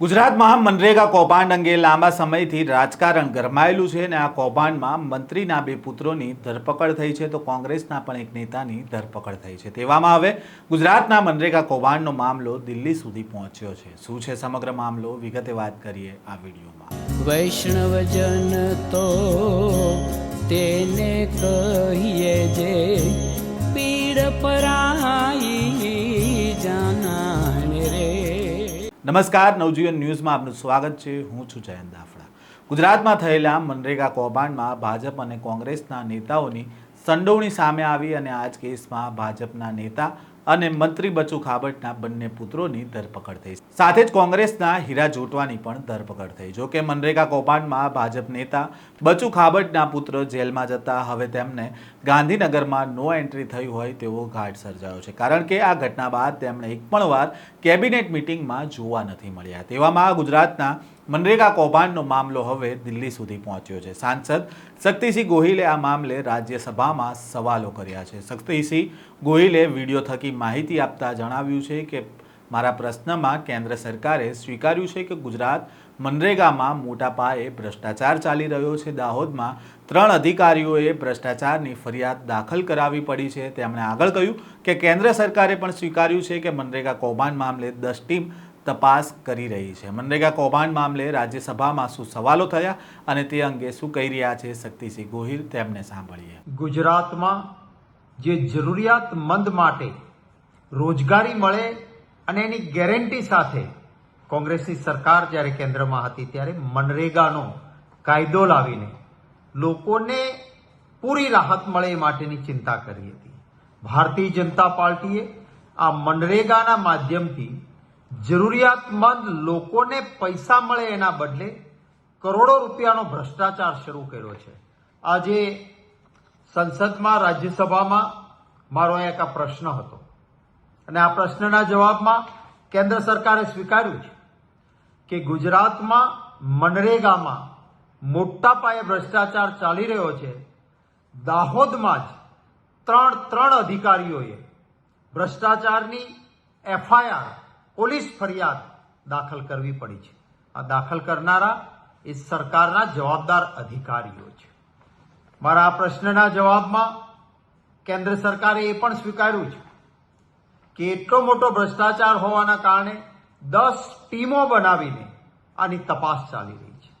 ગુજરાતમાં મનરેગા કૌભાંડ અંગે લાંબા સમયથી રાજકારણ ગરમાયેલું છે અને આ કૌભાંડમાં મંત્રીના બે પુત્રોની ધરપકડ થઈ છે તો કોંગ્રેસના પણ એક નેતાની ધરપકડ થઈ છે. તેવામાં હવે ગુજરાતના મનરેગા કૌભાંડનો મામલો દિલ્હી સુધી પહોંચ્યો છે. શું છે સમગ્ર મામલો? વિગતે વાત કરીએ આ વિડીયોમાં. વૈષ્ણવજન તો તેને કહીએ જે પીડ પરાઈ જાનાને રે નમસ્કાર, નવજીવન ન્યૂઝમાં આપનું સ્વાગત છે. હું છું જયંત દાફડા ગુજરાતમાં થયેલા મનરેગા કૌભાંડમાં ભાજપ અને કોંગ્રેસના નેતાઓની સંડોવણી સામે આવી અને આ કેસમાં ભાજપના નેતા અને મંત્રી બચુ ખાબટના બંને પુત્રોની ધરપકડ થઈ. સાથે જ કોંગ્રેસના હીરા જોટવાની પણ ધરપકડ થઈ. જો કે મનરેગા કૌભાંડમાં ભાજપ નેતા બચુ ખાબટના પુત્ર જેલમાં જતા હવે તેમને ગાંધીનગરમાં નો એન્ટ્રી થઈ હોય તેવો ઘાટ સર્જાયો છે. કારણ કે આ ઘટના બાદ તેમણે એક પણ વાર કેબિનેટ મિટિંગમાં જોવા નથી મળ્યા. તેવામાં ગુજરાતના મનરેગા કૌભાંડનો મામલો હવે દિલ્હી સુધી પહોંચ્યો છે. સાંસદ શક્તિસિંહ ગોહિલે આ મામલે રાજ્યસભામાં સવાલો કર્યા છે. શક્તિસિંહ ગોહિલે વીડિયો થકી માહિતી આપતા જણાવ્યું છે કે, મારા પ્રશ્નમાં કેન્દ્ર સરકારે સ્વીકાર્યું છે કે ગુજરાત મનરેગામાં મોટા પાયે ભ્રષ્ટાચાર ચાલી રહ્યો છે. દાહોદમાં ત્રણ અધિકારીઓએ ભ્રષ્ટાચારની ફરિયાદ દાખલ કરાવી પડી છે. તેમણે આગળ કહ્યું કે, કેન્દ્ર સરકારે પણ સ્વીકાર્યું છે કે મનરેગા કૌભાંડ મામલે દસ ટીમ તપાસ કરી રહી છે. મનરેગા કૌભાંડ મામલે રાજ્યસભામાં શું સવાલો થયા અને તે અંગે શું કહી રહ્યા છે શક્તિસિંહ ગોહિલ તેમને સાંભળીએ. ગુજરાતમાં જે જરૂરિયાતમંદ માટે રોજગારી મળે અને એની ગેરંટી સાથે કોંગ્રેસની સરકાર જ્યારે કેન્દ્રમાં હતી ત્યારે મનરેગાનો કાયદો લાવીને લોકોને પૂરી રાહત મળે એ માટેની ચિંતા કરી હતી. ભારતીય જનતા પાર્ટીએ આ મનરેગાના માધ્યમથી જરૂરિયાતમંદ લોકોને પૈસા મળે એના બદલે કરોડો રૂપિયાનો ભ્રષ્ટાચાર શરૂ કર્યો છે. આજે સંસદમાં, રાજ્યસભામાં મારો એક આ પ્રશ્ન હતો. અને આ પ્રશ્નના જવાબમાં કેન્દ્ર સરકારે સ્વીકાર્યું છે કે ગુજરાતમાં મનરેગામાં મોટા પાયે ભ્રષ્ટાચાર ચાલી રહ્યો છે. દાહોદમાં જ ત્રણ ત્રણ અધિકારીઓએ ભ્રષ્ટાચારની એફઆઈઆર પોલીસ ફરિયાદ દાખલ કરવી પડી છે. આ દાખલ કરનારા એ સરકારના જવાબદાર અધિકારીઓ છે. મારા આ પ્રશ્નના જવાબમાં કેન્દ્ર સરકારે એ પણ સ્વીકાર્યું છે કે એટલો મોટો ભ્રષ્ટાચાર હોવાના કારણે દસ ટીમો બનાવીને આની તપાસ ચાલી રહી છે.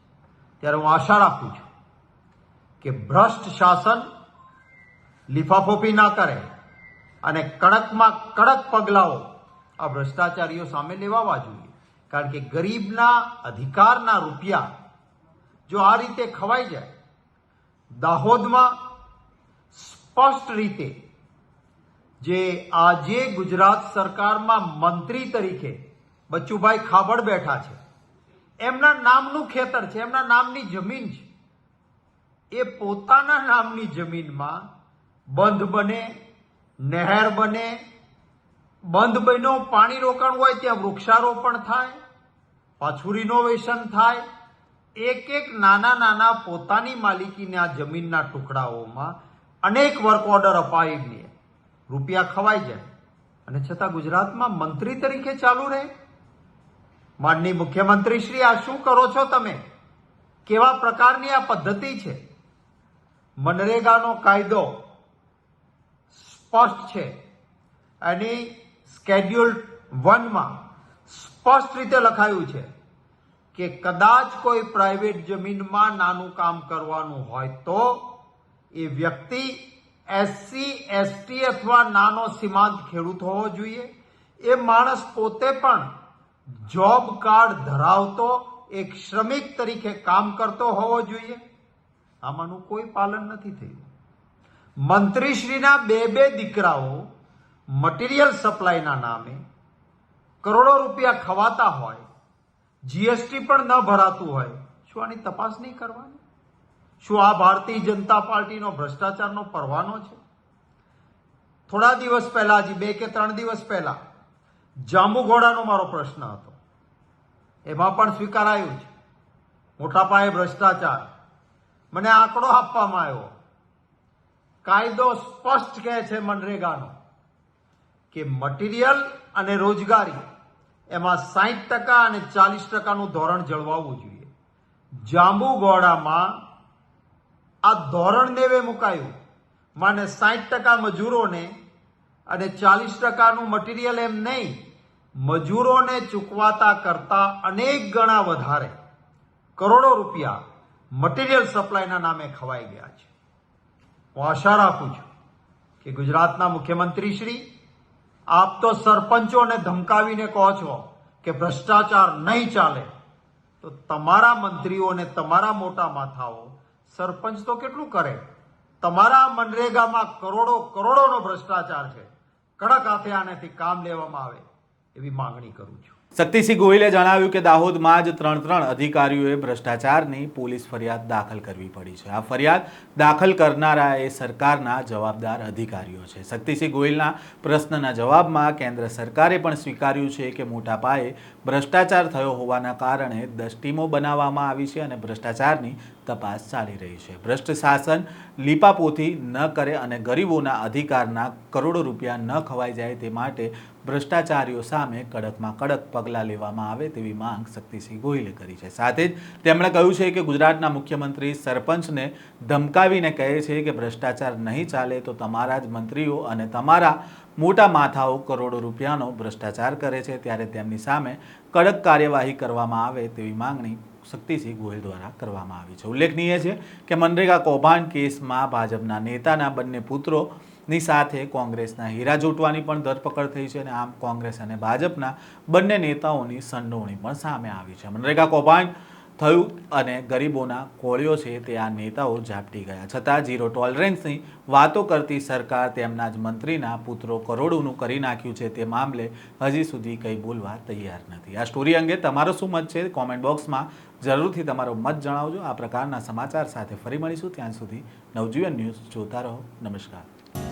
ત્યારે હું આશા રાખું છું કે ભ્રષ્ટ શાસન લિફાફોપી ના કરે અને કડકમાં કડક પગલાઓ આ ભ્રષ્ટાચારીઓ સામે લેવાવા જોઈએ. કારણ કે ગરીબના અધિકારના રૂપિયા જો આ રીતે ખવાઈ જાય, દાહોદમાં સ્પષ્ટ રીતે જે આજે ગુજરાત સરકારમાં મંત્રી તરીકે બચ્ચુભાઈ ખાબડ બેઠા છે, એમના નામનું ખેતર છે, એમના નામની જમીન છે. એ પોતાના નામની જમીનમાં બંધ બને, નહેર બને બંધ બન્યો, પાણી રોકાણ હોય ત્યાં વૃક્ષારોપણ થાય, પાછું રિનોવેશન થાય. એક એક નાના નાના પોતાની માલિકીના જમીનના ટુકડાઓમાં અનેક વર્ક ઓર્ડર અપાવીને રૂપિયા ખવાઈ જાય. અને છતાં ગુજરાતમાં મંત્રી તરીકે ચાલુ રહે. માનની મુખ્યમંત્રી શ્રી, આ શું કરો છો તમે? કેવા પ્રકારની આ પદ્ધતિ છે? મનરેગાનો કાયદો સ્પષ્ટ છે. એની સ્કેડ્યુલ વનમાં સ્પષ્ટ રીતે લખાયું છે કે કદાચ કોઈ પ્રાઇવેટ જમીનમાં નાનું કામ કરવાનું હોય તો એ વ્યક્તિ એસસી એસટી અથવા નાનો સીમાંત ખેડૂત હોવો જોઈએ. એ માણસ પોતે પણ જોબ કાર્ડ ધરાવતો એક શ્રમિક તરીકે કામ કરતો હોવો જોઈએ. આમાંનું કોઈ પાલન નથી થયું. મંત્રીશ્રીના બે બે દીકરાઓ મટીરિયલ સપ્લાયના નામે કરોડો રૂપિયા ખવાતા હોય જીએસટી પણ ન ભરાતું હોય, શું આની તપાસ નહીં કરવાની? શું આ ભારતીય જનતા પાર્ટીનો ભ્રષ્ટાચારનો પરવાનો છે? થોડા દિવસ પહેલા, હજી બે કે ત્રણ દિવસ પહેલા, જાંબુઘોડાનો મારો પ્રશ્ન હતો. એમાં પણ સ્વીકારાયું છે. મોટા પાયે ભ્રષ્ટાચાર. મને આંકડો આપવામાં આવ્યો. કાયદો સ્પષ્ટ કહે છે મનરેગાનો. કે મટીરિયલ અને રોજગારી, એમાં સાહીઠ ટકા અને ચાલીસ ટકાનું ધોરણ જળવાવું જોઈએ. જાંબુગોડામાં આ ધોરણ નેવે મુકાયું, માને સાહીઠ ટકા મજૂરોને અને ચાલીસ ટકાનું મટીરિયલ એમ નહીં, મજૂરોને ચૂકવાતા કરતા અનેક ગણા વધારે કરોડો રૂપિયા મટીરિયલ સપ્લાયના નામે ખવાઈ ગયા છે. હું આશા રાખું છું કે ગુજરાતના મુખ્યમંત્રી શ્રી આપ તો સરપંચોને ધમકાવીને કહો છો કે ભ્રષ્ટાચાર નહીં ચાલે. તો તમારા મંત્રીઓને તમારા મોટા માથાઓ સરપંચ તો કેટલું કરે? તમારા મનરેગામાં કરોડો કરોડોનો ભ્રષ્ટાચાર છે. કડક હાથે આનેથી કામ લેવામાં આવે એવી માંગણી કરું છું. શક્તિસિંહ ગોહિલે જણાવ્યું કે દાહોદમાં જ ત્રણ ત્રણ અધિકારીઓએ ભ્રષ્ટાચારની પોલીસ ફરિયાદ દાખલ કરવી પડી છે. આ ફરિયાદ દાખલ કરનારા એ સરકારના જવાબદાર અધિકારીઓ છે. શક્તિસિંહ ગોહિલના પ્રશ્નના જવાબમાં કેન્દ્ર સરકારે પણ સ્વીકાર્યું છે કે મોટા પાયે ભ્રષ્ટાચાર થયો હોવાના કારણે દસ ટીમો બનાવવામાં આવી છે અને ભ્રષ્ટાચારની તપાસ ચાલી રહી છે. ભ્રષ્ટ શાસન લીપાપોથી ન કરે અને ગરીબોના અધિકારના કરોડો રૂપિયા ન ખવાઈ જાય તે માટે ભ્રષ્ટાચારીઓ સામે કડકમાં કડક પગલાં લેવામાં આવે તેવી માંગ શક્તિસિંહ ગોહિલે કરી છે. સાથે જ તેમણે કહ્યું છે કે ગુજરાતના મુખ્યમંત્રી સરપંચને ધમકાવીને કહે છે કે ભ્રષ્ટાચાર નહીં ચાલે તો તમારા જ મંત્રીઓ અને તમારા મોટા માથાઓ કરોડો રૂપિયાનો ભ્રષ્ટાચાર કરે છે. ત્યારે તેમની સામે કડક કાર્યવાહી કરવામાં આવે તેવી માંગણી શક્તિસિંહ ગોહિલ દ્વારા કરવામાં આવી છે. ઉલ્લેખનીય છે કે મનરેગા કૌભાંડ કેસમાં ભાજપના નેતાના બંને પુત્રોની સાથે કોંગ્રેસના હીરા જોટવાની પણ ધરપકડ થઈ છે અને આમ કોંગ્રેસ અને ભાજપના બંને નેતાઓની સંડોવણી પણ સામે આવી છે. મનરેગા કૌભાંડ થયું અને ગરીબોના કોળીઓ છે તે આ નેતાઓ ઝાપટી ગયા. છતાં ઝીરો ટોલરન્સની વાતો કરતી સરકાર તેમના જ મંત્રીના પુત્રો કરોડોનું કરી નાખ્યું છે તે મામલે હજી સુધી કંઈ બોલવા તૈયાર નથી. આ સ્ટોરી અંગે તમારો શું મત છે? કોમેન્ટ બોક્સમાં જરૂરથી તમારો મત જણાવજો. આ પ્રકારના સમાચાર સાથે ફરી મળીશું. ત્યાં સુધી નવજીવન ન્યૂઝ જોતા રહો. નમસ્કાર.